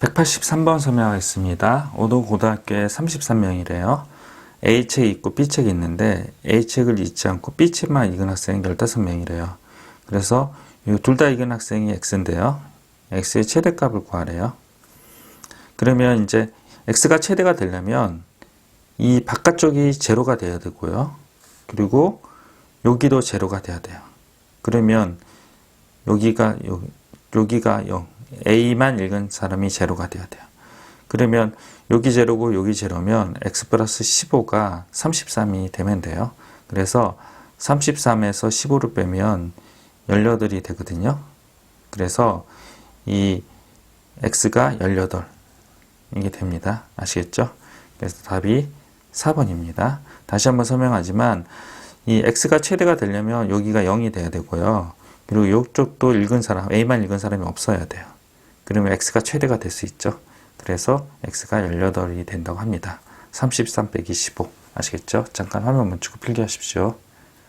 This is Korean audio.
183번 설명하겠습니다. 오도 고등학교에 33명이래요. A책이 있고 B책이 있는데 A책을 읽지 않고 B책만 읽은 학생이 15명이래요. 그래서 둘 다 읽은 학생이 X인데요. X의 최대값을 구하래요. 그러면 이제 X가 최대가 되려면 이 바깥쪽이 제로가 돼야 되고요. 그리고 여기도 제로가 돼야 돼요. 그러면 여기가 요, 여기가 0, A만 읽은 사람이 제로가 돼야 돼요. 그러면 여기 제로고 여기 제로면 x 플러스 15가 33이 되면 돼요. 그래서 33에서 15를 빼면 18이 되거든요. 그래서 이 x가 18 이게 됩니다. 아시겠죠? 그래서 답이 4번입니다. 다시 한번 설명하지만 이 x가 최대가 되려면 여기가 0이 돼야 되고요. 그리고 이쪽도 읽은 사람, a만 읽은 사람이 없어야 돼요. 그러면 x가 최대가 될 수 있죠. 그래서 x가 18이 된다고 합니다. 33 빼기 15 아시겠죠? 잠깐 화면 멈추고 필기하십시오.